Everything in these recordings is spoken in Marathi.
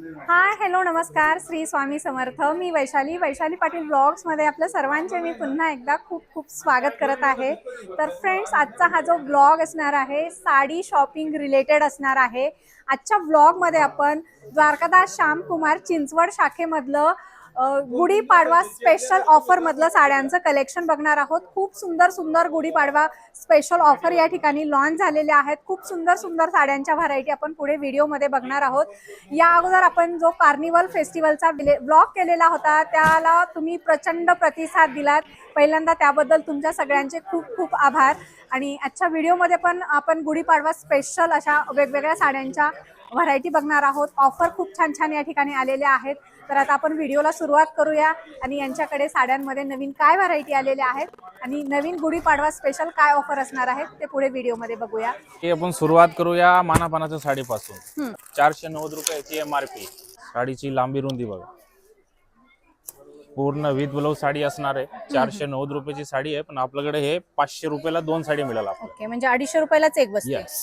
हाय हॅलो नमस्कार श्री स्वामी समर्थ. मी वैशाली वैशाली पाटील ब्लॉग्समध्ये आपल्या सर्वांचे मी पुन्हा एकदा खूप खूप स्वागत करत आहे. तर फ्रेंड्स आजचा हा जो ब्लॉग असणार आहे साडी शॉपिंग रिलेटेड असणार आहे. आजच्या ब्लॉगमध्ये आपण द्वारकादास श्यामकुमार चिंचवड शाखेमधलं गुढीपाडवा स्पेशल ऑफरमधलं साड्यांचं कलेक्शन बघणार आहोत. खूप सुंदर सुंदर गुढीपाडवा स्पेशल ऑफर या ठिकाणी लॉन्च झालेले आहेत. खूप सुंदर सुंदर साड्यांच्या व्हरायटी आपण पुढे व्हिडिओमध्ये बघणार आहोत. या अगोदर आपण जो कार्निवल फेस्टिवलचा ब्लॉग केलेला होता त्याला तुम्ही प्रचंड प्रतिसाद दिलात. पहिल्यांदा त्याबद्दल तुमच्या सगळ्यांचे खूप खूप आभार. आणि आजच्या व्हिडिओमध्ये पण आपण गुढीपाडवा स्पेशल अशा वेगवेगळ्या साड्यांच्या व्हरायटी बघणार आहोत. ऑफर खूप छान छान या ठिकाणी आलेल्या आहेत. तर आता आपण व्हिडिओला सुरुवात करूया आणि यांच्याकडे साड्यांमध्ये नवीन काय व्हरायटी आलेल्या आहेत आणि नवीन गुढीपाडवा स्पेशल काय ऑफर असणार आहेत ते पुढे व्हिडिओमध्ये बघूया. आपण सुरुवात करूया मानापानाच्या साडीपासून. चारशे नव्वद रुपयाची एम आर पी साडीची लांबी रुंदी बघा. पूर्ण विथ ब्लाऊज साडी असणार आहे. चारशे नव्वद रुपयाची साडी आहे पण आपल्याकडे हे पाचशे रुपयाला दोन साडी मिळेल ओके म्हणजे अडीचशे रुपयालाच एक येस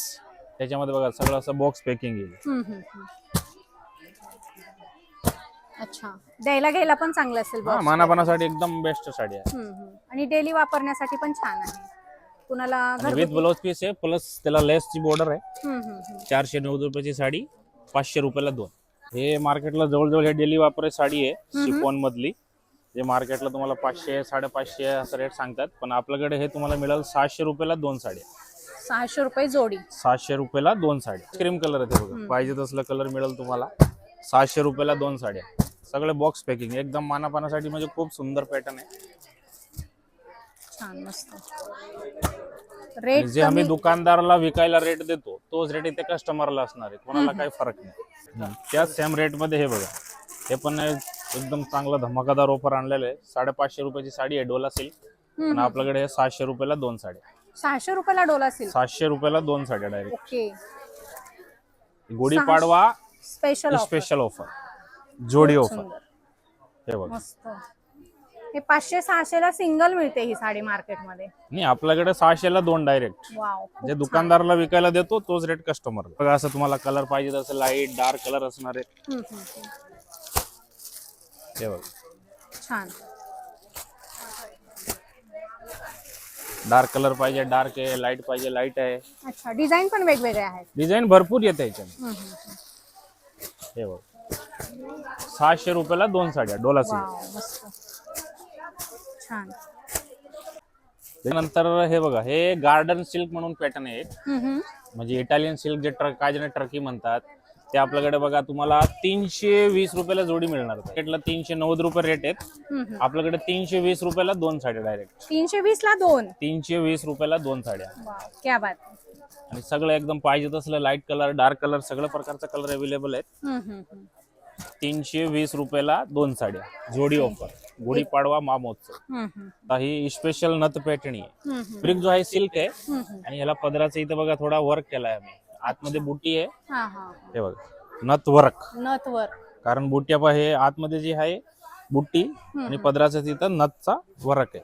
त्याच्यामध्ये बघा सगळं असं बॉक्स पॅकिंग येईल. अच्छा. द्यायला घ्यायला पण चांगलं असेल हा box. मानापानासाठी एकदम बेस्ट साडी आहे. हम्म, हम्म. आणि डेली वापरण्यासाठी पण छान आहे. कुणाला आणि विथ ब्लाऊज पीस आहे प्लस त्याला लेसची बॉर्डर आहे. चारशे नव्वद रुपयाची साडी पाचशे रुपयाला दोन. हे मार्केटला जवळजवळ हे डेली वापरायची साडी आहे शिफॉन मधली जे मार्केटला तुम्हाला पाचशे साडेपाचशे असं रेट सांगतात पण आपल्याकडे हे तुम्हाला मिळेल सहाशे रुपयाला दोन साड्या. सहाशे रुपये जोडी. सहाशे रुपयाला दोन साड्या. क्रीम कलर आहे ते बघा. पाहिजे तसलं कलर मिळेल तुम्हाला. सहाशे रुपयाला दोन साड्या. सगळे बॉक्स पॅकिंग एकदम मानापानासाठी म्हणजे खूप सुंदर पॅटर्न आहे. छान मस्त. रेट जे आम्ही दुकानदाराला विकायला रेट देतो तोच रेट इथे कस्टमरला असणार आहे. कोणाला काही फरक नाही. त्याच सेम रेटमध्ये हे बघा. हे पण एकदम चांगलं धमाकादार ऑफर आणलेलं आहे. साडेपाचशे रुपयाची साडी आहे डोला सिल्क पण आपल्याकडे हे सहाशे रुपयाला दोन साड्या. सहाशे रुपयाला डोला असेल सातशे रुपयाला दोन साड्या direct okay. Gudi Padwa special special offer जोडी ऑफर हे बघा. मस्त. हे पाचशे सहाशे ला सिंगल मिळते ही साडी मार्केटमध्ये. नाही आपल्याकडे सहाशेला दोन डायरेक्ट वाव जे दुकानदाराला विकायला देतो तोच रेट कस्टमर बघा असं तुम्हाला कलर पाहिजे तसं लाइट डार्क कलर असणार आहे. हम्म, हम्म, हम्म. हे बघा. छान. डार्क कलर पाहिजे डार्क आहे लाइट पाहिजे लाइट आहे. अच्छा डिझाईन पण वेगवेगळे आहेत. डिझाईन भरपूर येते ह्याच्यात हम्म, हम्म, हम्म. हे बघ. सहाशे रुपयाला दोन साड्या डोला सिल्क. वाव मस्त. छान. त्यानंतर हे बघा हे गार्डन सिल्क म्हणून पॅटर्न आहे एक. हम्म, हम्म. म्हणजे इटालियन सिल्क जे ट्रक काय जण टर्की म्हणतात ते आपल्याकडे बघा तुम्हाला तीनशे वीस रुपयाला जोडी मिळणार मार्केटला तीनशे नव्वद रुपये रेट आहेत. हम्म, हम्म. आपल्याकडे तीनशे वीस रुपयाला दोन साड्या डायरेक्ट तीनशे वीस ला दोन. तीनशे वीस रुपयाला दोन साड्या. वाव क्या बात. आणि सगळं एकदम पाहिजे तसलं लाइट कलर डार्क कलर सगळं प्रकारचा कलर अवेलेबल आहेत. तीनशे वीस रुपयाला दोन साड्या जोडी ऑफर गुढीपाडवा. आता ही स्पेशल नथ पैठणी आहे. ब्रिक जो आहे सिल्क आहे. आणि ह्याला पदराचं इथं बघा थोडा वर्क केलाय आम्ही. आतमध्ये बुटी आहे. हा बघा नथ वर्क नथ वर कारण बुट्या हे आतमध्ये जी आहे बुट्टी आणि पदराचं तिथं नथचा वर्क आहे.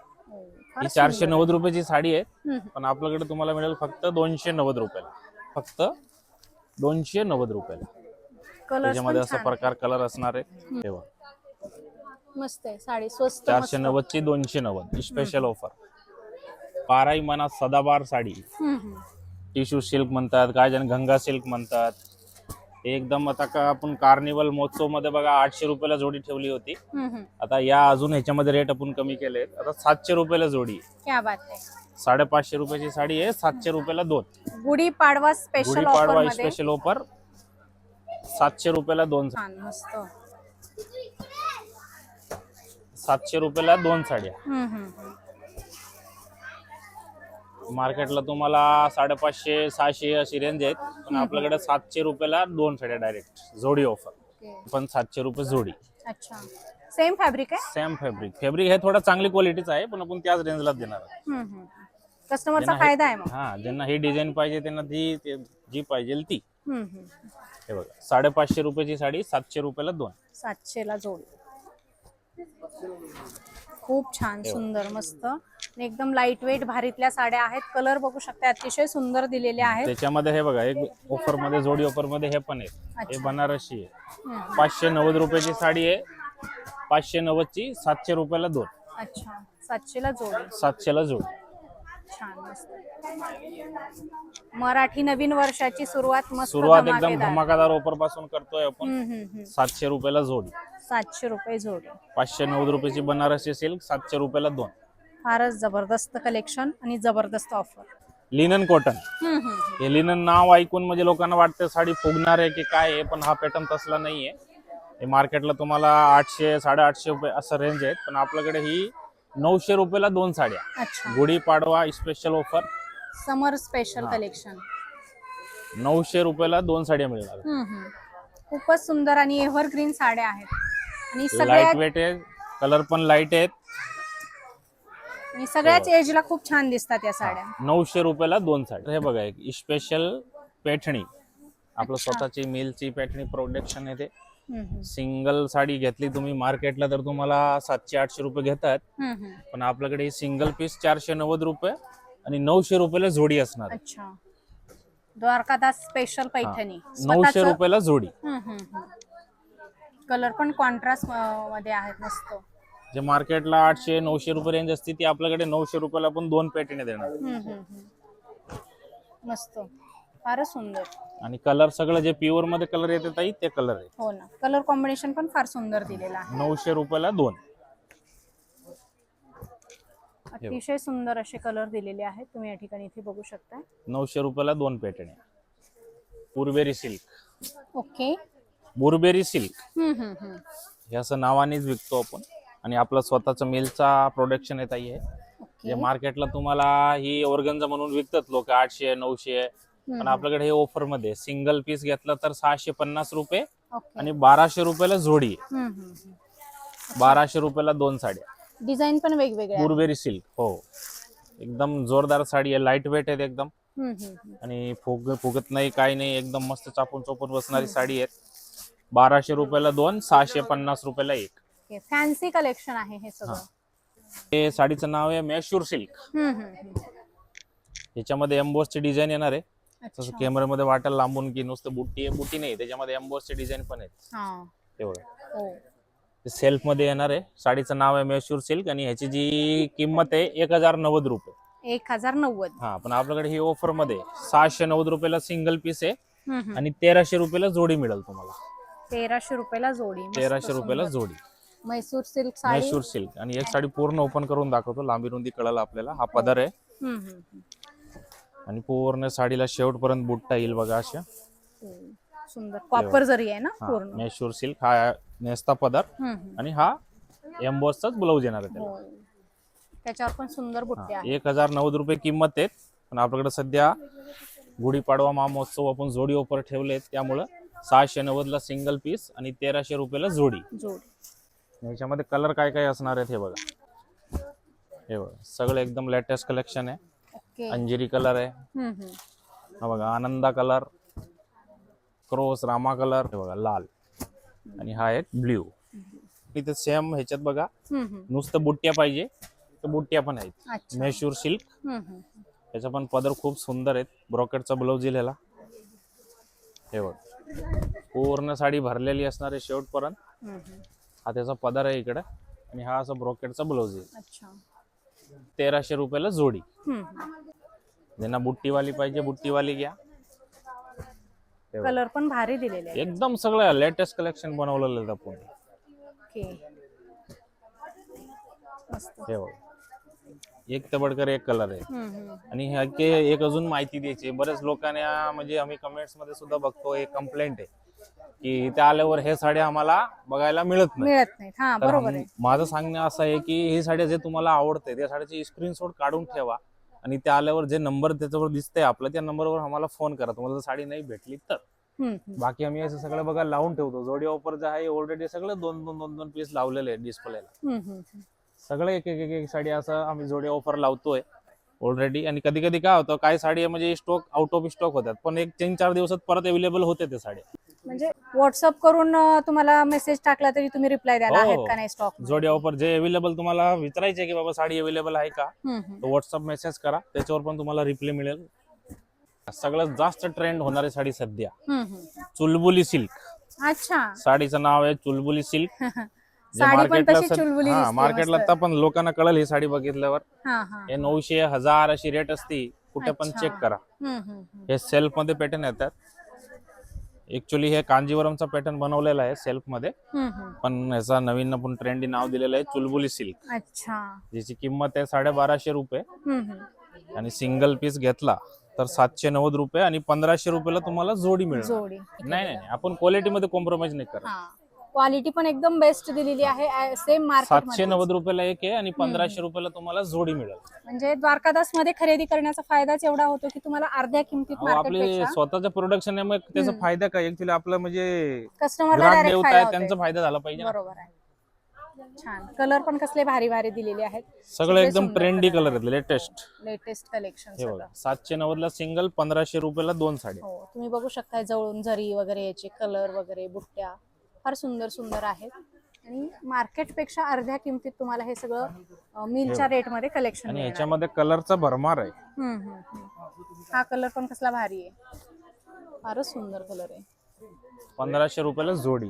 हो, चारशे नव्वद रुपयाची साडी आहे. पण आपल्याकडे तुम्हाला मिळेल फक्त दोनशे नव्वद रुपयाला. फक्त दोनशे नव्वद रुपयाला. त्याच्यामध्ये असा प्रकार कलर असणार आहे. हे बघा. मस्त आहे. साडी स्वस्त चारशे नव्वद ची दोनशे नव्वद. स्पेशल ऑफर बाराही मनात सदाबार साडी. टिश्यू सिल्क म्हणतात काय जण गंगा सिल्क म्हणतात. एकदम आता का आपण कार्निवल महोत्सवमध्ये बघा आठशे रुपयाला जोडी ठेवली होती. आता या अजून ह्याच्यामध्ये रेट आपण कमी केले आता सातशे रुपयाला जोडी आहे. क्या बात आहे. साडेपाचशे रुपयाची साडी आहे सातशे रुपयाला दोन. गुढी पाडवा स्पेशल ऑफर गुढीपाडवा मध्ये. स्पेशल ऑफर सातशे रुपयाला दोन छान मस्त. सातशे रुपयाला दोन साड्या. हम्म, हम्म, हम्म. मार्केटला तुम्हाला साडेपाचशे सहाशे अशी रेंज आहेत. पण आपल्याकडे सातशे रुपयाला दोन साड्या डायरेक्ट जोडी ऑफर. पण सातशे रुपये जोडी. अच्छा. सेम फॅब्रिक आहे? सेम फॅब्रिक फॅब्रिक हे थोडा चांगली क्वालिटीचा आहे पण आपण त्याच रेंजला देणार कस्टमरचा ज्यांना हे- फायदा आहे मग. हा ज्यांना ही डिझाईन पाहिजे त्यांना ती ते- जी पाहिजे ती. हम्म, हम्म. हे बघा साडेपाचशे रुपयाची साडी सातशे रुपयाला दोन. सातशे ला जोडी. खूप छान सुंदर मस्त. एकदम लाइट वेट भारीतल्या साड्या आहेत. कलर बघू शकता अतिशय सुंदर दिलेले आहेत. त्याच्यामध्ये हे बघा एक ऑफरमध्ये जोडी ऑफरमध्ये हे पण आहे हे. बनारसी आहे. पाचशे नव्वद रुपयाची साडी आहे. पाचशे नव्वदची सातशे रुपयाला दोन. अच्छा. जोडी. सातशेला जोडी. छान मस्त. मराठी नवीन वर्षाची सुरुवात मस्त सुरुवात एकदम धमाकेदार. ऑफरपासून करतोय आपण. सातशे रुपयाला जोडी. सातशे रुपये जोडी. पाचशे नव्वद रुपयाची बनारसी सिल्क सातशे रुपयाला दोन. फारच जबरदस्त कलेक्शन आणि जबरदस्त ऑफर लिनन कॉटन हे लिनन नाव ऐकून म्हणजे लोकांना वाटतं साडी फुगणार आहे की काय आहे पण हा पॅटर्न तसला नाहीये. हे मार्केटला तुम्हाला आठशे साडेआठशे रुपये असं रेंज आहेत पण आपल्याकडे ही नऊशे रुपयाला दोन साड्या अच्छा. Gudi Padwa special offer summer special. Collection नऊशे रुपयाला दोन साड्या मिळणार खूपच सुंदर आणि एव्हरग्रीन साड्या आहेत. आणि लाइट सगळ्यात वेट आहे कलर पण लाइट आहेत. आणि सगळ्याच एजला खूप छान दिसतात या साड्या. नऊशे रुपयाला दोन साड्या. हे बघा एक स्पेशल पैठणी. आपलं अच्छा. स्वतःची मिलची पैठणी प्रोडक्शन आहे ते हम्म, हम्म. सिंगल साडी घेतली तुम्ही मार्केटला तर तुम्हाला सातशे आठशे रुपये घेतात. हम्म, हम्म. पण आपल्याकडे सिंगल पीस चारशे नव्वद रुपये आणि नऊशे रुपयाला जोडी असणार. आहे. अच्छा. द्वारकादास स्पेशल पैठणी. नऊशे रुपयाला जोडी. कलर पण कॉन्ट्रास्टमध्ये आहेत मस्त. जे मार्केटला आठशे नऊशे रुपये रेंज असते ती आपल्याकडे नऊशे रुपयाला पण दोन पॅटीने देणार. हम्म, हम्म, हम्म. मस्त. फारच सुंदर. आणि कलर सगळं जे प्युअरमध्ये कलर येते ताई ते कलर आहे. हो ना. कलर कॉम्बिनेशन पण फार सुंदर दिलेलं आहे. नऊशे रुपयाला दोन. अतिशय सुंदर असे कलर दिलेले आहेत. तुम्ही या ठिकाणी इथे बघू शकता नऊशे रुपयाला दोन pattern Burberry silk okay Burberry silk. हम्म, हम्म, हम्म. हे असं नावानेच विकतो आपण. आणि आपलं स्वतःचं मिलचा प्रोडक्शन येत आहे जे मार्केटला तुम्हाला ही ऑर्गन्झा म्हणून विकतात लोक आठशे नऊशे. पण आपल्याकडे हे ऑफरमध्ये सिंगल पीस घेतला तर सहाशे पन्नास रुपये ओके. आणि बाराशे रुपयाला जोडी आहे. हम्म, हम्म, हम्म. बाराशे रुपयाला दोन साड्या. डिझाईन पण वेगवेगळे आहेत. बुरबेरी सिल्क हो. एकदम जोरदार साडी आहे लाइट वेट आहेत एकदम. हम्म, हम्म, हम्म. आणि फुग फुगत नाही काही नाही एकदम मस्त चापून चोपून बसणारी साडी आहे बाराशे रुपयाला दोन सहाशे पन्नास रुपयाला एक. फॅन्सी कलेक्शन आहे हे सगळं. हे. साडीचं नाव आहे मॅश्यूर सिल्क. हम्म, हम्म, हम्म. याच्यामध्ये एम्बोसची डिझाईन येणार आहे. तसं अच्छा. कॅमेऱ्यामध्ये वाटेल लांबून की नुसतं बुट्टी आहे बुट्टी नाही. त्याच्यामध्ये एम्बोसचे डिझाईन पण आहेत. हा. हो. ते सेल्फमध्ये येणार आहे. साडीचं नाव आहे मॅश्यूर सिल्क आणि ह्याची जी किंमत आहे एक हजार नव्वद रुपये. एक हजार नव्वद. हा पण आपल्याकडे ही ऑफरमध्ये सहाशे नव्वद रुपयाला सिंगल पीस आहे हम्म, हम्म. आणि तेराशे रुपयाला जोडी मिळेल तुम्हाला. तेराशे रुपयाला जोडी मस्त तेराशे रुपयाला सुंदर. जोडी. म्हैसूर सिल्क साडी. मैसूर सिल्क. आणि एक साडी पूर्ण ओपन करून दाखवतो लांबी रुंदी कळाला आपल्याला. हा पदर आहे. हम्म, हम्म, हम्म. आणि पूर्ण साडीला शेवटपर्यंत बुट्टा येईल बघा अशा. हो. सुंदर. कॉपर जरी आहे ना हा पूर्ण. मैसूर सिल्क. हा नेसता पदर. हम्म, हम्म. आणि हा एम्बॉसचाच ब्लाऊज येणार आहे त्याला. हो. त्याच्यावर पण सुंदर बुट्टे आहेत. एक हजार नव्वद रुपये किंमत आहेत. पण आपल्याकडे सध्या गुढीपाडवा महोत्सव आपण जोडी ऑफर ठेवले त्यामुळं सहाशे नव्वदला सिंगल पीस आणि तेराशे रुपयाला जोडी. जोडी. ह्याच्यामध्ये कलर काय काय असणार आहेत हे बघा. हे बघा सगळं एकदम लेटेस्ट कलेक्शन आहे. अंजिरी कलर आहे. हा बघा Ananda colour cross Rama colour हे बघा लाल. आणि हा एक ब्ल्यू इथे सेम ह्याच्यात बघा. नुसतं बुट्ट्या पाहिजे तर बुट्ट्या पण आहेत. मैसूर सिल्क. त्याचा पण पदर खूप सुंदर आहेत. ब्रॉकेटचा ब्लाऊज ह्याला हे बघ. पूर्ण साडी भरलेली असणार आहे शेवटपर्यंत. हा त्याचा पदर आहे इकडे. आणि हा असा ब्रॉकेटचा ब्लाऊज अच्छा. तेराशे रुपयाला जोडी. ज्यांना बुट्टीवाली पाहिजे बुट्टीवाली घ्या. कलर पण भारी दिलेले एकदम सगळं लेटेस्ट कलेक्शन बनवलेलं आहे आपण. हे बघ एक तबडकर एक कलर आहे. आणि ह्याचे एक अजून माहिती द्यायची. बऱ्याच लोकांना म्हणजे आम्ही कमेंट्समध्ये सुद्धा बघतो एक कंप्लेंट आहे की इथे आल्यावर हे साड्या आम्हाला बघायला मिळत नाही मिळत हा तर बरोबर आहे माझं सांगणं असं आहे की ही साड्या जे तुम्हाला आवडते त्या साड्याची स्क्रीनशॉट काढून ठेवा आणि त्या आल्यावर जे नंबर त्याच्यावर दिसतंय आपलं त्या नंबरवर आम्हाला फोन करा तुम्हाला जर साडी नाही भेटली तर. बाकी आम्ही असं सगळं बघा लावून ठेवतो जोडी ऑफर जे आहे ऑलरेडी सगळं दोन दोन दोन दोन पीस लावलेले आहेत डिस्प्लेला. सगळं एक एक एक साडी असं आम्ही जोडी ऑफर लावतोय ऑलरेडी आणि कधी कधी काय होतं काय साडी म्हणजे स्टॉक आउट ऑफ स्टॉक होतात. पण एक तीन चार दिवसात परत अवेलेबल होते ते साड्या म्हणजे व्हॉट्सअप करून तुम्हाला मेसेज टाकला तरी तुम्ही रिप्लाय द्यायला हो. आहेत का नाही स्टॉक जोडी ऑफर जे अवेलेबल तुम्हाला विचारायचे की बाबा साडी अवेलेबल आहे का तर व्हॉट्सअप मेसेज करा. त्याच्यावर पण तुम्हाला रिप्लाय मिळेल. सगळ्यात जास्त ट्रेंड होणारी साडी सध्या. चुलबुली सिल्क. अच्छा. साडीचं नाव आहे चुलबुली सिल्क. साडी पण तशी चुलबुली दिसते मार्केटला मस्त. तर पण लोकांना कळल ही साडी बघितल्यावर. हा हा. हे नऊशे हजार अशी रेट असती. कुठे पण अच्छा. चेक करा. हम्म, हम्म, हम्म. हे सेल्फमध्ये पॅटर्न येतात. ऍक्च्युली हे कांजीवरमचा पॅटर्न बनवलेला आहे सेल्फमध्ये हम्म, हम्म. पण ह्याचा नवीन आपण ट्रेंडी नाव दिलेलं आहे चुलबुली सिल्क. अच्छा. ज्याची किंमत आहे साडेबाराशे रुपये. हम्म, हम्म. आणि सिंगल पीस घेतला तर सातशे नव्वद रुपये आणि पंधराशे रुपयाला तुम्हाला जोडी मिळेल जोडी. नाही नाही नाही. आपण क्वालिटी मध्ये कॉम्प्रोमाइज नाही करत. हा. क्वालिटी पण एकदम बेस्ट दिलेली आहे सेम सातशे मार्केट नव्वद रुपयाला एक आहे आणि पंधराशे रुपयाला तुम्हाला जोडी मिळेल. म्हणजे द्वारकादासमध्ये खरेदी करण्याचा फायदाच एवढा होतो की तुम्हाला अर्ध्या किमतीत आपले स्वतःचं प्रोडक्शन आहे मग त्याचा फायदा काय? ऍक्च्युली आपलं म्हणजे कस्टमरला. त्यांचा फायदा झाला पाहिजे. बरोबर आहे. छान. कलर पण कसले भारी भारी दिलेले आहेत. सगळं एकदम ट्रेंडी कलर आहेत लेटेस्ट लेटेस्ट कलेक्शन सातशे नव्वद ला सिंगल पंधराशे रुपयाला दोन साड्या. हो तुम्ही बघू शकता जवळून जरी वगैरे याचे कलर वगैरे बुट्ट्या. फार सुंदर सुंदर आहेत. आणि मार्केटपेक्षा अर्ध्या किमतीत तुम्हाला हे सगळं मिलच्या रेटमध्ये कलेक्शन आणि ह्याच्यामध्ये कलरचा भरमार आहे. हा कलर पण कसला भारी आहे. फारच सुंदर कलर आहे. पंधराशे रुपयाला जोडी.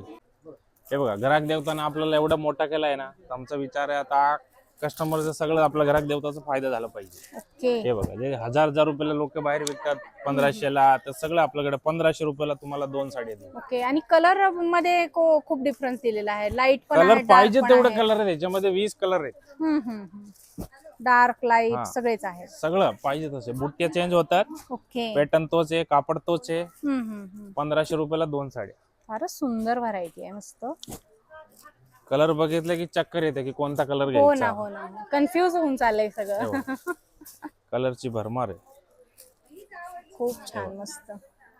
हे बघा ग्राहक देवताना आपल्याला एवढा मोठा केला आहे ना तर आमचा विचार आहे आता कस्टमरचं सगळं आपल्या ग्राहक देवताचा फायदा झाला पाहिजे. ओके. हे बघा जे हजार हजार रुपयाला लोक बाहेर विकतात पंधराशेला तर सगळं आपल्याकडे पंधराशे रुपयाला तुम्हाला दोन साडी देईल ओके आणि कलरमध्ये को- खूप डिफरन्स दिलेला आहे. लाइट पण कलर पाहिजे तेवढं कलर आहे त्याच्यामध्ये वीस कलर आहेत. Dark light. सगळेच आहेत. सगळं पाहिजे तसे. बुट्ट्या चेंज होतात. ओके. पॅटर्न तोच आहे कापड तोच आहे. हम्म, हम्म, हम्म. पंधराशे रुपयाला दोन साड्या. फारच सुंदर व्हरायटी आहे मस्त. कलर बघितलं की चक्कर येते की कोणता कलर हो ना घ्यायचा? हो ना कन्फ्युज होऊन चाललंय सगळं. कलरची भरमार आहे. खूप छान मस्त.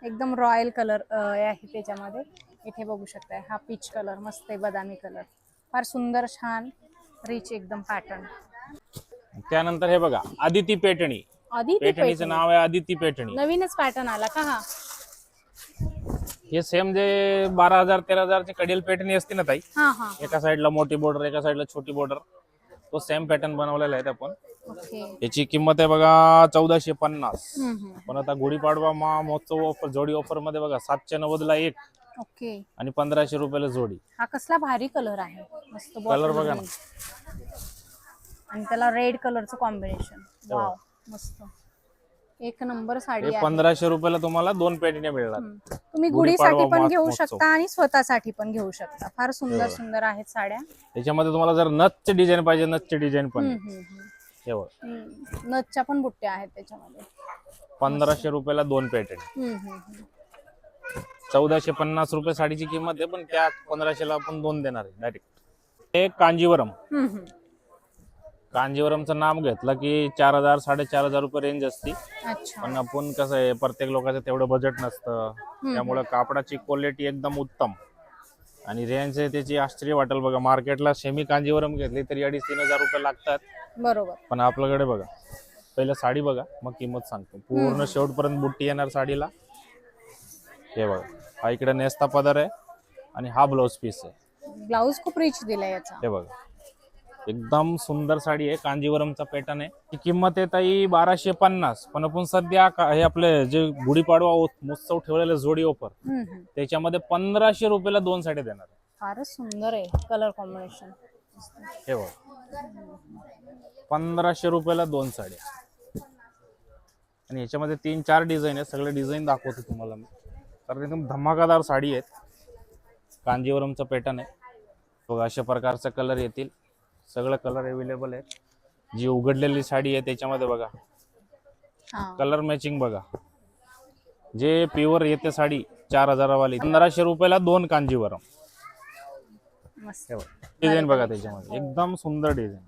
एकदम रॉयल कलर आहे त्याच्यामध्ये. इथे बघू शकताय. हा पीच कलर मस्त आहे बदामी कलर फार सुंदर छान रिच एकदम पॅटर्न त्यानंतर हे बघा आदिती पेटणी. आधी ते पेटणीचं पैठणी. नाव आहे आदिती पेटणी. नवीनच पॅटर्न आला का हा? हे सेम जे बारा हजार तेरा हजारची कडेल पेटणी असते ना ताई हा हा एका साईडला मोठी बॉर्डर एका साईडला छोटी बॉर्डर तो सेम पॅटर्न बनवलेला आहे आपण. ओके. याची किंमत आहे बघा चौदाशे पन्नास. हम्म, हम्म. पण आता गुढीपाडवा मा महोत्सव ऑफर जोडी ऑफरमध्ये बघा सातशे नव्वद ला एक ओके. आणि पंधराशे रुपयाला जोडी. हा कसला भारी कलर आहे. मस्त bottle बघा ना. green. आणि त्याला रेड कलरचं कॉम्बिनेशन वाव मस्त. एक नंबर साडी हे आहे पंधराशे रुपयाला तुम्हाला दोन पेटण्या मिळणार हम्म. तुम्ही गुढीपाडवा गुढीसाठी पण घेऊ महोत्सव. शकता आणि स्वतःसाठी पण घेऊ शकता फार सुंदर. सुंदर आहेत साड्या त्याच्यामध्ये तुम्हाला जर नथचे डिझाईन पाहिजे नथचे डिझाईन पण आहे. हे बघ हम्म. नथच्या पण बुट्ट्या आहेत त्याच्यामध्ये पंधराशे रुपयाला दोन पॅटर्न हम्म, हम्म, हम्म. चौदाशे पन्नास रुपये साडीची किंमत आहे पण त्या पंधराशेला आपण दोन देणार आहे डायरेक्ट हे कांजीवरम हम्म, हम्म. कांजीवरमचं नाम घेतलं की चार हजार साडेचार हजार रुपये रेंज असते. अच्छा. पण आपण कसं आहे प्रत्येक लोकांचं तेवढं बजेट नसतं. त्यामुळे कापडाची क्वालिटी एकदम उत्तम. आणि रेंज आहे त्याची आश्चर्य वाटेल बघा. मार्केटला सेमी कांजीवरम घेतली तरी अडीच तीन हजार रुपये लागतात. बरोबर. पण आपल्याकडे बघा पहिलं साडी बघा मग किंमत सांगतो. पूर्ण शेवटपर्यंत बुट्टी येणार साडीला. हे बघा हा इकडे नेस्ता पदर आहे आणि हा ब्लाऊज पीस आहे. ब्लाऊज खूप रिच दिलाय याचा. हे बघा. एकदम सुंदर साडी आहे कांजीवरमचा पॅटर्न आहे. ही किंमत आहे ताई बाराशे पन्नास. पण आपण सध्या का- हे आपले जे गुढीपाडवा उ- उत्सव ठेवलेले जोडी ऑफर हम्म, हम्म. त्याच्यामध्ये पंधराशे रुपयाला दोन साड्या देणार आहे. फारच सुंदर आहे कलर कॉम्बिनेशन हे बघा. पंधराशे रुपयाला दोन साड्या. आणि याच्यामध्ये तीन चार डिझाईन आहेत. सगळे डिझाईन दाखवतो तुम्हाला मी. कारण एकदम धमाकादार साडी आहेत. कांजीवरमचं पॅटर्न आहे. बघा अशा प्रकारचे कलर येतील. सगळे कलर अवेलेबल आहेत. जी उघडलेली साडी आहे त्याच्यामध्ये बघा. कलर मॅचिंग बघा. जे प्युअर येते साडी चार हजारावाली. पंधराशे रुपयाला दोन कांजीवरम. मस्त. डिझाईन बघा. त्याच्यामध्ये. एकदम सुंदर डिझाईन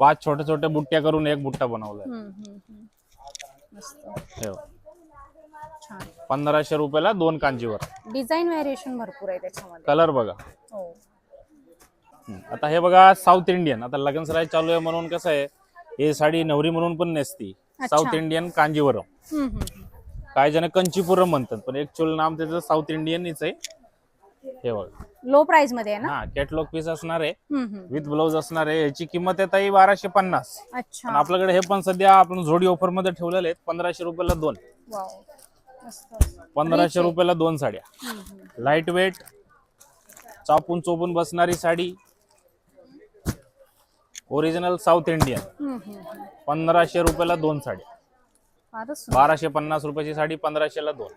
पाच छोटे छोटे बुट्ट्या करून एक बुट्टा बनवलाय. पंधराशे रुपयाला दोन कांजीवर डिझाईन व्हेरिएशन भरपूर आहे त्याच्यामध्ये. कलर बघा. हो. आता हे बघा साऊथ इंडियन आता लगन सराय चालू आहे म्हणून कसं आहे हे साडी नवरी म्हणून पण नेसती. अच्छा. South Indian Kanjeevaram. हम्म, हम्म, हम्म. काही जण कंचीपुरम म्हणतात पण ऍक्च्युअल नाम त्याचं साऊथ इंडियनच आहे. हे बघा. लो प्राइसमध्ये आहे ना? हा कॅटलॉग पीस असणार आहे. हम्म, हम्म. विथ ब्लाऊज असणार आहे. याची किंमत आहे ताई बाराशे पन्नास. पण अच्छा आपल्याकडे हे पण सध्या आपण जोडी ऑफरमध्ये ठेवलेले आहेत. पंधराशे रुपयाला दोन. वाव मस्त. पंधराशे रुपयाला दोन साड्या. हम्म, हम्म. लाइट वेट चापून चोपून बसणारी साडी. Original south Indian. पंधराशे रुपयाला दोन साड्या. बाराशे पन्नास रुपयाची साडी पंधराशेला दोन.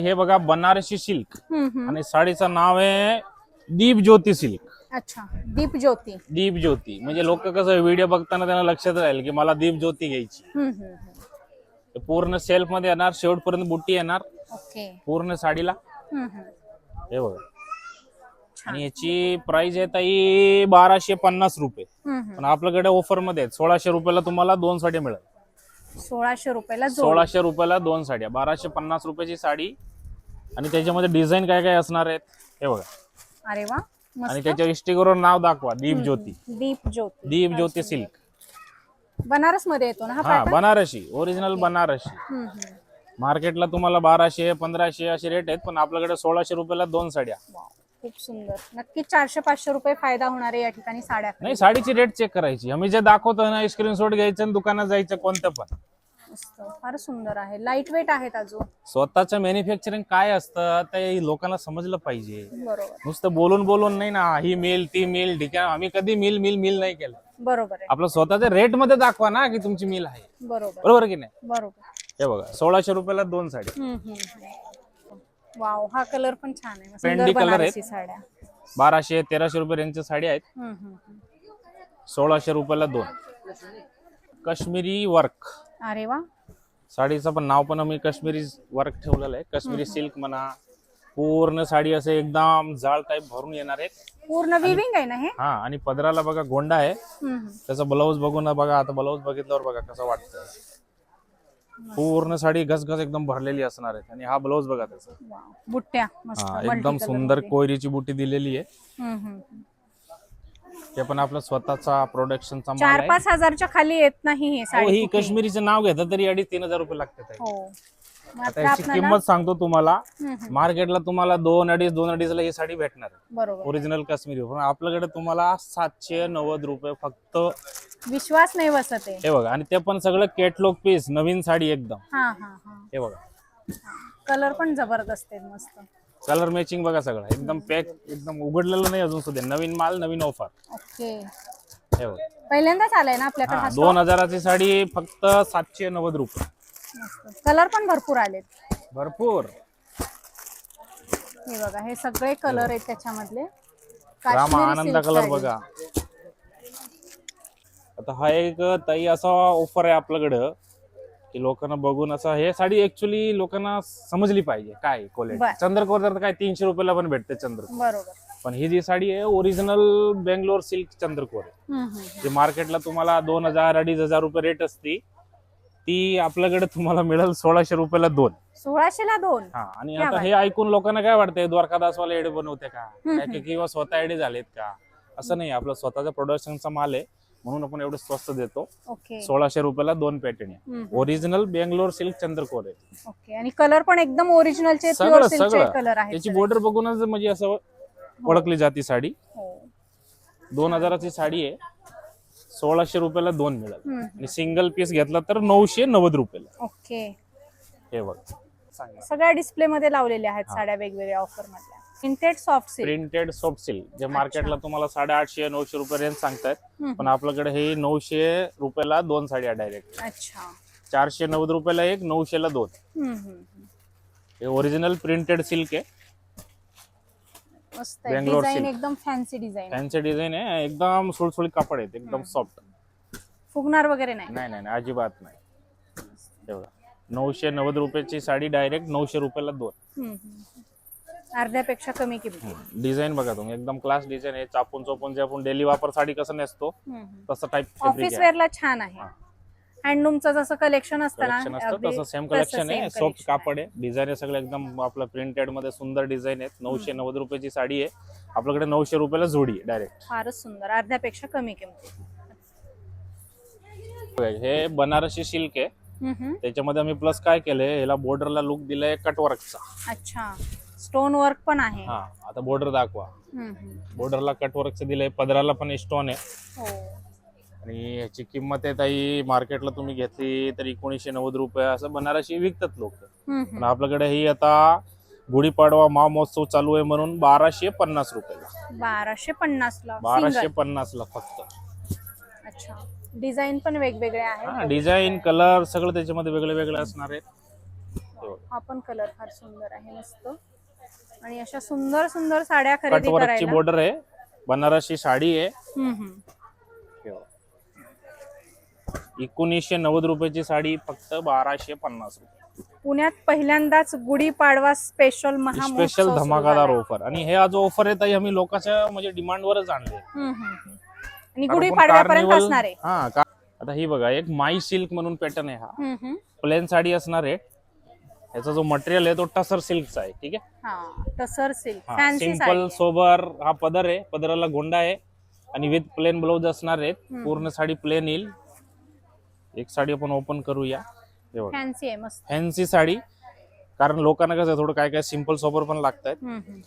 हे बघा बनारसी सिल्क. आणि साडीचं नाव आहे दीप ज्योती सिल्क. अच्छा दीप ज्योती दीप ज्योती म्हणजे लोक कसं व्हिडिओ बघताना त्यांना लक्षात राहील की मला दीप ज्योती घ्यायची. ते पूर्ण सेल्फमध्ये येणार शेवटपर्यंत बुट्टी येणार. ओके. पूर्ण साडीला. हे बघा. आणि याची प्राइस आहे ताई बाराशे पन्नास रुपये. पण आपल्याकडे ऑफरमध्ये. सोळाशे रुपयाला तुम्हाला दोन साड्या मिळेल. सोळाशे रुपयाला सोळाशे रुपयाला दोन साड्या. बाराशे पन्नास रुपयाची साडी. आणि त्याच्यामध्ये डिझाईन काय काय असणार आहेत? हे बघा. अरे वा आणि त्याच्या इष्टिकवर नाव दाखवा. दीप ज्योती. दीप ज्योती. दीप ज्योती सिल्क. बनारसमध्ये येतो ना हा? बनारसी. ओरिजिनल बनारसी. मार्केटला तुम्हाला बाराशे पंधराशे असे रेट आहेत पण आपल्याकडे सोळाशे रुपयाला दोन साड्या. खूप सुंदर. नक्कीच चारशे पाचशे रुपये फायदा होणार आहे या ठिकाणी साड्या नाही साडीची रेट चेक करायची. आम्ही जे दाखवतो ना स्क्रीनशॉट घ्यायचं आणि दुकानात जायचं कोणतं पण. मस्त. फार सुंदर आहे. लाइट वेट आहेत अजून. स्वतःचं मॅन्युफॅक्चरिंग काय असतं ते लोकांना समजलं पाहिजे. बरोबर. नुसतं बोलून बोलून नाही ना ही मिल ती मिल आहे. आम्ही कधी मिल मिल मिल नाही केलं. बरोबर आहे. आपलं स्वतःच्या रेटमध्ये दाखवा ना की तुमची मिल आहे. बरोबर. बरोबर की नाही? बरोबर. हे बघा सोळाशे रुपयाला दोन साडी. हम्म, हम्म, हम्म. वाव हा कलर पण छान आहे. सुंदर आहेत. साड्या. बाराशे तेराशे रुपये रेंजच्या साडी आहेत. हम्म, हम्म, हम्म. सोळाशे रुपयाला दोन. काश्मीरी वर्क अरे वा. साडीचं पण नाव पण आम्ही काश्मीरी वर्क ठेवलेलं आहे. काश्मीरी सिल्क म्हणा. पूर्ण साडी असे एकदम जाळ टाईप भरून येणार आहेत. पूर्ण विविंग आहे ना हे? हा आणि पदराला बघा गोंडा आहे. हम्म, हम्म. त्याचा ब्लाऊज बघून बघा आता ब्लाऊज बघितल्यावर बघा कसं वाटतं. पूर्ण साडी घसघस एकदम भरलेली असणार आहे आणि हा ब्लाऊज बघा त्याचा. बुट्ट्या मस्त हा एकदम सुंदरमध्ये. कोयरीची बुटी दिलेली आहे हम्म, हम्म, हम्म. ते पण आपला स्वतःचा प्रोडक्शनचा माल चार आहे पाच हजारच्या खाली येत नाही हे साडी. काश्मीरीचं नाव घेता तरी अडीच तीन हजार रुपये लागतात हो आता याची आपल्याला किंमत सांगतो तुम्हाला हम्म, हम्म. मार्केटला तुम्हाला दोन अडीच दोन अडीचला ही साडी भेटणार बरोबर ओरिजिनल काश्मीरी पण आपल्याकडे तुम्हाला सातशे नव्वद रुपये फक्त विश्वास नाही बसत आहे. हे बघा आणि ते पण सगळं कॅटलॉग पीस नवीन साडी एकदम. हा हा हा. हे बघा. कलर पण जबरदस्त आहेत मस्त. कलर मॅचिंग बघा सगळं. एकदम पॅक एकदम उघडलेलं नाही अजून सुद्धा. नवीन माल नवीन ऑफर ओके. हे बघा. पहिल्यांदाच आलाय ना आपल्याकडे हा हा दोन हजाराची साडी फक्त सातशे नव्वद रुपये. कलर पण भरपूर आलेत. भरपूर. हे बघा हे सगळे कलर आहेत त्याच्यामधले. Rama Kashmiri Anand silk colour sari. बघा. आता हा एक ताई असा ऑफर आहे आपल्याकडं की लोकांना बघून असं हे साडी ऍक्च्युली लोकांना समजली पाहिजे काय बर. क्वालिटी चंद्रकोर तर काय तीनशे रुपयाला पण भेटते चंद्रकोर. बरोबर. पण ही जी साडी आहे ओरिजिनल बेंगलोर सिल्क चंद्रकोर आहे. हम्म, हम्म, हम्म. जी मार्केटला तुम्हाला दोन हजार अडीच हजार रुपये रेट असती ती आपल्याकडे तुम्हाला मिळेल सोळाशे रुपयाला दोन. सोळाशेला दोन? हा आणि क्या आता हे ऐकून लोकांना काय वाटतंय द्वारकादासवाले एडे बनवते का? हम्म, काय की किंवा स्वतः एडे झालेत का? असं नाही आपला स्वतःचा प्रोडक्शनचा माल आहे. म्हणून आपण एवढं स्वस्त देतो. सोळाशे रुपयाला दोन पॅटर्न ओरिजिनल बेंगलोर सिल्क चंद्रकोर आहे. ओके. आणि कलर पण एकदम ओरिजिनलचे सगळं सगळं. त्याची. बॉर्डर बघूनच म्हणजे असं ओळखली जाते साडी. हो. दोन हजाराची साडी आहे. सोळाशे रुपयाला दोन मिळेल. हम्म, आणि सिंगल पीस घेतला तर नऊशे नव्वद रुपयाला. ओके. हे बघ. सांगा सगळ्या डिस्प्ले मध्ये लावलेल्या आहेत साड्या वेगवेगळ्या ऑफर मधल्या. Printed soft silk printed soft silk जे मार्केटला तुम्हाला साडेआठशे नऊशे रुपये रेंज सांगतायत. हम्म. पण आपल्याकडे हे नऊशे रुपयाला दोन साड्या डायरेक्ट अच्छा. चारशे नव्वद रुपयाला एक दोन. हम्म, हम्म, हम्म. हे ओरिजिनल प्रिंटेड सिल्क आहे. silk. एकदम फॅन्सी डिझाईन फॅन्सी डिझाईन आहे. एकदम सुळसुळीत कापड आहेत. एकदम सॉफ्ट फुगणार वगैरे नाही. नाही नाही अजिबात नाही. एवढं. नऊशे नव्वद रुपयाची साडी डायरेक्ट नऊशे रुपयाला दोन. अर्ध्यापेक्षा कमी किमती. डिझाईन बघा तुम्ही एकदम क्लास डिझाईन आहे चापून चोपून जे आपण डेली वापर साडी कसं नेसतो. तसं टाईप ऑफिस वेअरला छान आहे. हँडलूमचं जसं कलेक्शन असतं ना तसं सेम कलेक्शन आहे. सॉफ्ट कापड आहे डिझाईन आहे सगळं एकदम आपलं प्रिंटेडमध्ये सुंदर डिझाईन आहेत नऊशे नव्वद रुपयाची साडी आहे. आपल्याकडे नऊशे रुपयाला जोडी आहे डायरेक्ट फारच सुंदर अर्ध्यापेक्षा कमी किमती. हे बनारसी सिल्क आहे. त्याच्यामध्ये आम्ही प्लस काय केलंय? याला बॉर्डरला लुक दिलाय कटवर्कचा अच्छा. स्टोन वर्क पण आहे. हा आता बॉर्डर दाखवा. बॉर्डरला कटवर्कचं दिलंय पदराला पण स्टोन आहे. हो. आणि ह्याची किंमत आहे ताई मार्केटला तुम्ही घेतली तर एकोणीसशे नव्वद रुपये असं बनारसी विकतात लोक. पण. आपल्याकडे ही आता गुढीपाडवा महामहोत्सव चालू आहे म्हणून बाराशे पन्नास रुपयाला. बाराशे पन्नास ला बाराशे. पन्नास ला फक्त. अच्छा. डिझाईन पण वेगवेगळे हा आहेत डिझाईन कलर सगळं त्याच्यामध्ये वेगळे वेगळे असणार आहेत हे बघ. हा पण कलर फार सुंदर आहे मस्त. आणि अशा सुंदर सुंदर साड्या खरेदी करायला. बॉर्डर आहे. बनारसी साडी आहे. एकोणीसशे नव्वद रुपयाची साडी फक्त बाराशे पन्नास रुपये. पुण्यात पहिल्यांदाच गुढीपाडवा स्पेशल स्पेशल धमाकादार ऑफर आणि हे आज ऑफर आहे ताई आम्ही लोकांच्या म्हणजे डिमांडवरच आणले. आणि कारण गुढीपाडव्यापर्यंत कार्निवल- असणार आहे. हा आता ही बघा एक माई सिल्क म्हणून पॅटर्न आहे हा. प्लेन साडी असणार आहे. याचा जो मटेरियल आहे तो टसर सिल्कचा आहे ठीक आहे? टसर सिल्क हा, फॅन्सी सिंपल साडी सोबर हा पदर आहे पदराला गोंडा आहे आणि विथ प्लेन ब्लाऊज असणार आहेत. हम्म. पूर्ण साडी प्लेन येईल. एक साडी आपण ओपन करूया. हे बघा. फॅन्सी आहे मस्त. फॅन्सी साडी. कारण लोकांना कसं आहे, थोडं काय काय सिंपल सोबर पण लागतात हम्म, हम्म.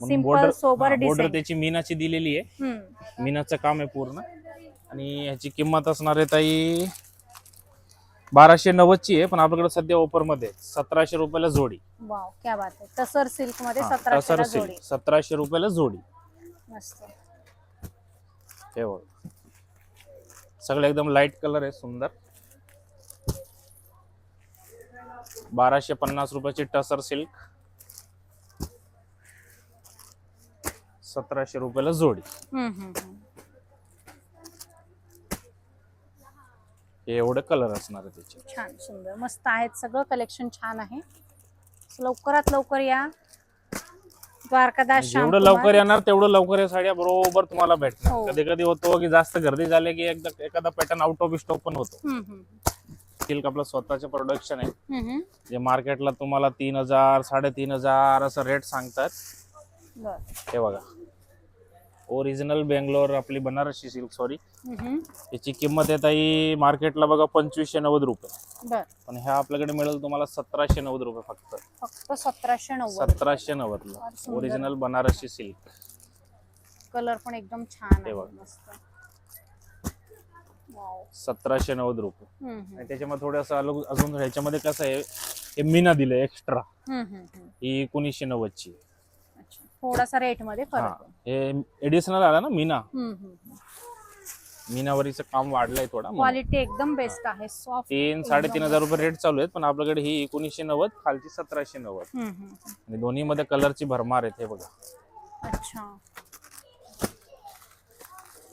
म्हणून Simple, border- sober हा, border design. त्याची मीनाची दिलेली आहे. हम्म. मीनाचं काम आहे पूर्ण. आणि ह्याची किंमत असणार आहे ताई बाराशे नव्वदची आहे पण आपल्याकडे सध्या ऑफरमध्ये सतराशे रुपयाला जोडी. वाव क्या बात आहे. टसर सिल्कमध्ये हा, सतराशे टसर जोडी. सिल्क सतराशे रुपयाला जोडी. मस्त. हे बघ. सगळे एकदम लाइट कलर आहे सुंदर. बाराशे पन्नास रुपयाची टसर सिल्क. सतराशे रुपयाला जोडी. हम्म, हम्म, हम्म. हे एवढे कलर असणार आहे त्याचे छान सुंदर. मस्त आहेत सगळं कलेक्शन छान आहे. लवकरात लवकर या. द्वारकादास जेवढं श्यामकुमार. लवकर येणार तेवढं लवकर या साड्या बरोबर तुम्हाला हो. भेटणार. कधी कधी होतो की जास्त गर्दी झाली की एकदा एखादा पॅटर्न आउट ऑफ स्टॉक पण होतो. सिल्क आपलं स्वतःचे प्रोडक्शन आहे. जे मार्केटला तुम्हाला तीन हजार साडेतीन हजार असं रेट सांगतात. हे बघा. ओरिजिनल बेंगलोर आपली बनारसी सिल्क सॉरी. याची किंमत आहे ताई मार्केटला बघा पंचवीसशे नव्वद रुपये पण ह्या आपल्याकडे मिळेल तुम्हाला सतराशे नव्वद रुपये फक्त फक्त सतराशे नव्वद सतराशे नव्वदला फार सुंदर. ओरिजिनल बनारसी सिल्क कलर पण एकदम छान. सतराशे नव्वद रुपये. आणि त्याच्यामध्ये थोडंसं अलग अजून ह्याच्यामध्ये कसं आहे हे मीना दिलं एक्स्ट्रा. ही एकोणीसशे नव्वदची अच्छा. थोडासा रेटमध्ये फरक आहे. एडिशनल आला ना मीना? हम्म, हम्म, हम्म. मीनावरीचं काम वाढलंय थोडा म्हणून. क्वालिटी एकदम बेस्ट आहे. सॉफ्ट तीन साडेतीन हजार रुपये रेट चालू आहेत पण आपल्याकडे ही एकोणीसशे नव्वद खालची सतराशे नव्वद. आणि दोन्ही मध्ये कलरची भरमार आहेत हे बघा. अच्छा.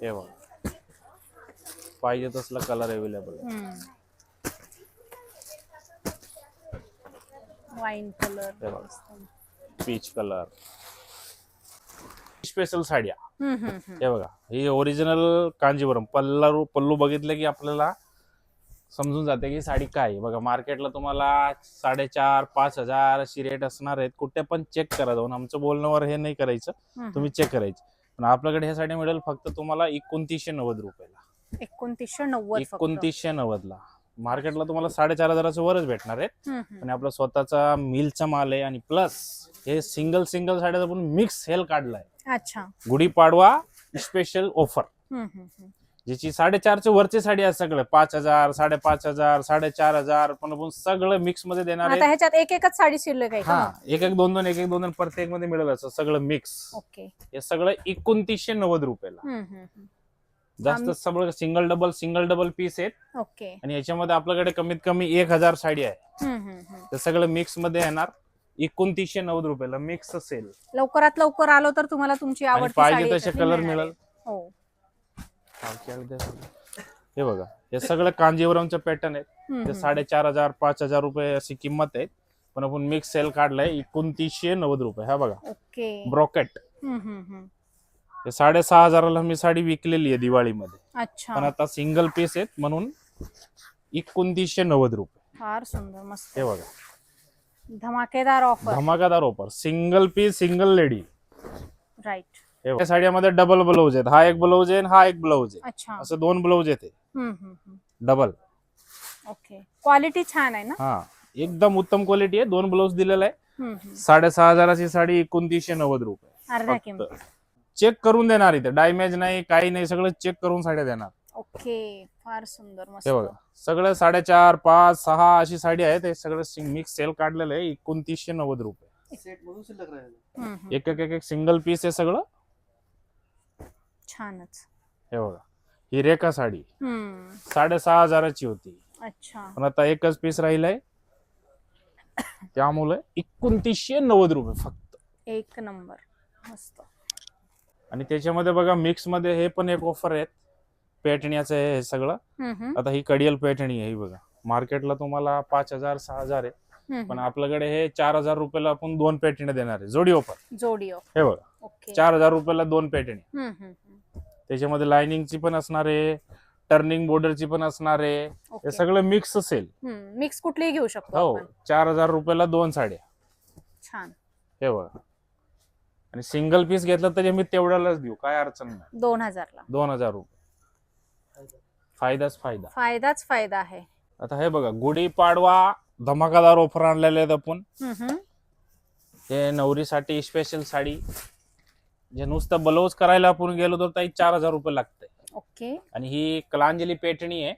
हे बघा. पाहिजे तसला कलर अवेलेबल आहे. वाईन कलर हे बघा. पीच कलर स्पेशल साड्या. हे बघा ही ओरिजिनल कांजीवरम पल्ला पल्लू बघितलं की आपल्याला समजून जाते की साडी काय आहे. बघा मार्केटला तुम्हाला साडेचार पाच हजार अशी रेट असणार आहेत कुठे पण चेक करा जाऊन आमचं बोलण्यावर हे नाही करायचं. तुम्ही चेक करायचे पण आपल्याकडे ह्या साडी मिळेल फक्त तुम्हाला एकोणतीसशे नव्वद रुपयाला एकोणतीसशे नव्वद. एकोणतीसशे नव्वदला मार्केटला तुम्हाला साडेचार हजाराचं वरच भेटणार हम्म. आणि आपला स्वतःचा मिलचा माल आहे आणि प्लस हे सिंगल सिंगल साड्याचा पण मिक्स हेल काढलाय. अच्छा. Gudi Padwa special offer. ज्याची साडेचारच्या वरची साडी आहे सगळं. पाच हजार साडेपाच हजार साडेचार हजार पण आपण सगळं मिक्समध्ये देणार आता आहे. ह्याच्यात एक एकच साडी शिल्लक आहे का हा? एक एक दोन दोन एक एक दोन दोन प्रत्येकमध्ये मिळेल असं सगळं मिक्स ओके हे सगळं एकोणतीसशे नव्वद रुपयाला. हम्म, हम्म, हम्म. जास्त सगळं single double single double piece आहेत. ओके. आणि याच्यामध्ये आपल्याकडे कमीत कमी एक हजार साडी आहे. हम्म, हम्म, हम्म. ते सगळं मिक्समध्ये येणार. एकोणतीसशे नव्वद रुपयाला मिक्स असेल. लवकरात लवकर आलो तर तुम्हाला तुमची आणि आवडती पाहिजे तसे कलर मिळेल. हो. हे बघा हे सगळं कांजीवरमचं पॅटर्न आहे हम्म, ते. साडेचार हजार पाच हजार रुपये अशी किंमत आहे पण आपण मिक्स सेल काढलाय एकोणतीसशे नव्वद रुपये. हा बघा. ओके. ब्रॉकेट. हे साडेसहा हजाराला मी साडी विकलेली आहे दिवाळीमध्ये. अच्छा. पण आता सिंगल पीस आहेत म्हणून एकोणतीसशे नव्वद रुपये. फार सुंदर मस्त. हे बघा. धमाकेदार offer धमाकादार offer single piece single lady right हे बघा. या साड्यामध्ये डबल ब्लाऊज आहेत. हा एक ब्लाऊज आहे आणि हा एक ब्लाऊज आहे. अच्छा. असं दोन ब्लाऊज येते. हम्म, हम्म, हम्म. डबल ओके क्वालिटी छान आहे ना? हा. एकदम उत्तम क्वालिटी आहे. दोन ब्लाऊज दिलेला आहे. हम्म, हम्म. साडेसहा हजाराची साडी एकोणतीसशे नव्वद रुपये. अर्ध्या फक्त. किंमत चेक करून देणार इथे. डायमेज नाही काही नाही सगळं चेक करून साड्या देणार. ओके फार सुंदर मस्त. हे बघा सगळं साडेचार पाच सहा अशी साडी आहे ते सगळं मिक्स सेल काढलेलं आहे एकोणतीसशे नव्वद रुपये. हम्म, हम्म. एक एक एक एक सिंगल पीस आहे सगळं. छानच. हे बघा ही रेखा साडी. हम्म. साडेसहा हजाराची होती. अच्छा. पण आता एकच पीस राहिलाय. त्यामुळे एकोणतीसशे नव्वद रुपये फक्त. एक नंबर मस्त. आणि त्याच्यामध्ये बघा मिक्समध्ये हे पण एक ऑफर आहेत. पेटण्याचं हे सगळं. आता ही कडियल पेटणी आहे ही बघा. मार्केटला तुम्हाला पाच हजार सहा हजार आहे. पण. आपल्याकडे हे चार हजार रुपयाला आपण दोन पेटण्या देणार आहे. जोडी ऑफर जोडिओ हे बघा. ओके. चार हजार रुपयाला दोन पेटणी. त्याच्यामध्ये लाइनिंगची पण असणार आहे. टर्निंग बॉर्डरची पण असणार आहे. हे सगळं मिक्स असेल. मिक्स कुठलीही घेऊ शकतो हो चार हजार रुपयाला दोन साड्या. छान. हे बघा. आणि सिंगल पीस घेतलं तरी मी तेवढ्यालाच देऊ काय अडचण नाही. दोन हजारला. दोन हजार रुपये. फायदाच फायदा. फायदाच फायदा आहे. आता हे बघा गुढी पाडवा धमाकादार ऑफर आणलेले आहेत आपण. हम्म. हे नवरीसाठी स्पेशल साडी. जे नुसतं ब्लाऊज करायला आपण गेलो तर ताई चार हजार रुपये लागते ओके. आणि ही कलांजली पेटणी आहे.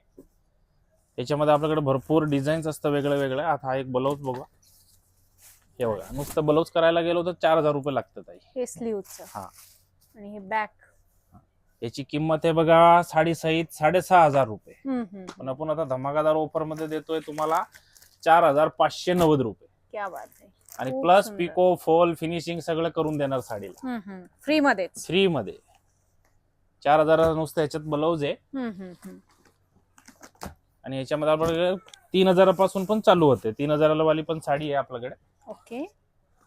याच्यामध्ये आपल्याकडे भरपूर डिझाईन्स असतं वेगळं वेगळं आता हा एक ब्लाऊज बघा. हे बघा नुसतं ब्लाऊज करायला गेलो तर चार हजार रुपये लागतात ताई. हे स्लीवच हा. आणि हे बॅक याची किंमत आहे बघा साडी सहित साडेसहा हजार रुपये. हम्म, हम्म. पण आपण आता धमाकादार ऑफरमध्ये देतोय तुम्हाला चार हजार पाचशे नव्वद रुपये. क्या बात आहे. आणि प्लस. पिको फॉल फिनिशिंग सगळं करून देणार साडीला. फ्री मध्येच. फ्री मध्ये. चार हजार नुसतं ह्याच्यात ब्लाऊज आहे. आणि याच्यामध्ये आपल्याकडे तीन हजारापासून पण चालू होते. तीन हजाराला वाली पण साडी आहे आपल्याकडे. ओके.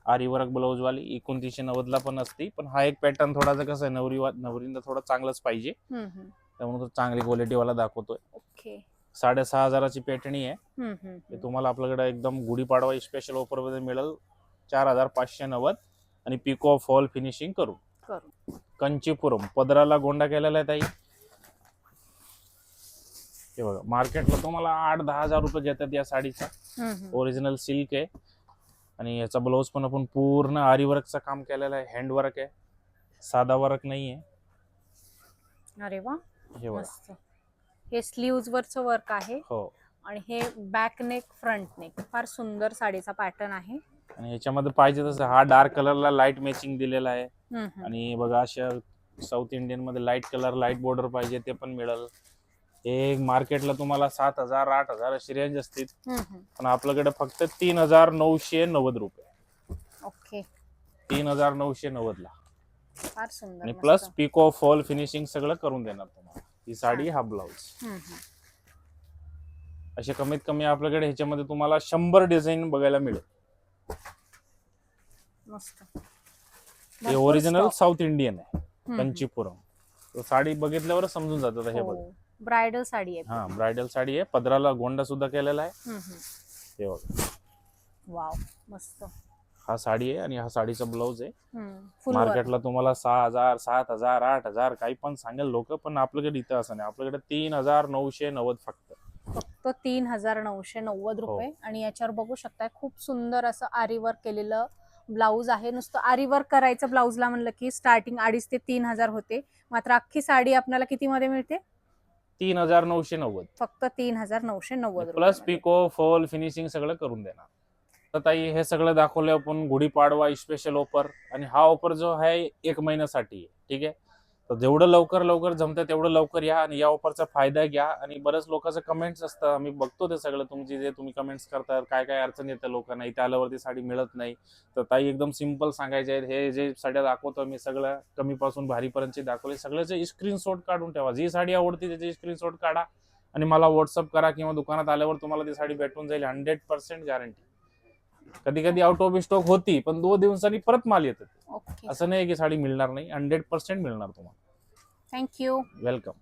आरी वर्क ब्लाऊज वाली एकोणतीसशे नव्वदला पण असते पण हा एक पॅटर्न थोडासा कसं आहे नवरी नवरींना थोडा चांगलाच पाहिजे. त्यामुळे तो चांगली क्वालिटी वाला दाखवतोय. ओके. साडेसहा हजाराची पेटणी आहे. ते. तुम्हाला आपल्याकडे एकदम गुढीपाडवा स्पेशल ऑफरमध्ये मिळेल. चार हजार पाचशे नव्वद आणि पिको फॉल फिनिशिंग करू कंचीपुरम पदराला गोंडा केलेला आहे ताई. हे बघा मार्केटला तुम्हाला आठ दहा हजार रुपये घेतात या साडीचा. ओरिजिनल सिल्क आहे. आणि याचा ब्लाऊज पण आपण पूर्ण आरी वर्कचं काम केलेलं आहे. हँड वर्क आहे. साधा वर्क नाही आहे अरे वा. हे मस्त. हे स्लीव्ज वरचं वर्क आहे. हो. आणि हे बॅक नेक फ्रंट नेक फार सुंदर साडीचा पॅटर्न आहे. आणि याच्यामध्ये पाहिजे तसं हा डार्क कलरला लाइट मॅचिंग दिलेला आहे. आणि बघा अशा साऊथ इंडियनमध्ये लाइट कलर लाइट बॉर्डर पाहिजे ते पण मिळेल. हे मार्केटला तुम्हाला सात हजार आठ हजार अशी रेंज असतील. पण आपल्याकडे फक्त तीन हजार नऊशे नव्वद रुपये ओके तीन हजार नऊशे नव्वद ला फार सुंदर आणि. प्लस पिको फॉल फिनिशिंग सगळं करून देणार तुम्हाला ही साडी हा ब्लाऊज. असे कमीत कमी आपल्याकडे ह्याच्यामध्ये तुम्हाला शंभर डिझाईन बघायला मिळेल हे ओरिजिनल. साऊथ इंडियन आहे. कंचीपुरम तो साडी बघितल्यावरच समजून जातं आता हे बघा हो. ब्रायडल साडी आहे हा ब्रायडल साडी आहे. पदराला गोंडा सुद्धा केलेला आहे. हे बघा. वाव मस्त. हा साडी आहे आणि हा साडीचा ब्लाऊज आहे. work. मार्केटला तुम्हाला सहा हजार सात हजार आठ हजार काही पण सांगेल लोक पण आपल्याकडे इथं असं नाही. आपल्याकडे तीन हजार नऊशे नव्वद फक्त. फक्त तीन हजार नऊशे नव्वद हो. रुपये आणि याच्यावर बघू शकताय खूप सुंदर असं आरी वर्क केलेलं ब्लाऊज आहे. नुसतं आरी वर्क करायचं ब्लाऊजला म्हणलं की स्टार्टिंग अडीच ते तीन हजार होते. मात्र अख्खी साडी आपल्याला किती मध्ये मिळते? तीन हजार नऊशे नव्वद. फक्त तीन हजार नऊशे नव्वद प्लस. पिको फॉल फिनिशिंग सगळं करून देणार. तर ताई हे सगळं दाखवलं आपण गुढीपाडवा स्पेशल ऑफर आणि हा ऑफर जो आहे एक महिन्यासाठी ठीक आहे? तर जेवढं लवकर लवकर जमतं तेवढं लवकर या आणि या ऑफरचा फायदा घ्या. आणि बऱ्याच लोकांचं कमेंट्स असतं. आम्ही बघतो ते सगळं. तुमची जे तुम्ही कमेंट्स करतात काय काय अडचण येतं लोकांना इथे आल्यावरती साडी मिळत नाही. तर ताई एकदम सिंपल सांगायचे आहेत. हे जे साड्या दाखवतो मी सगळं कमीपासून भारीपर्यंतची दाखवले. सगळ्याचे स्क्रीनशॉट काढून ठेवा. जी साडी आवडते त्याची स्क्रीनशॉट काढा. आणि मला व्हॉट्सअप करा किंवा दुकानात आल्यावर तुम्हाला ती साडी भेटून जाईल. हंड्रेड पर्सेंट गॅरंटी कधी कधी आउट ऑफ स्टॉक होती पण दोन दिवसांनी परत माल येतं असं नाही की साडी मिळणार नाही हंड्रेड पर्सेंट मिळणार तुम्हाला. Thank you welcome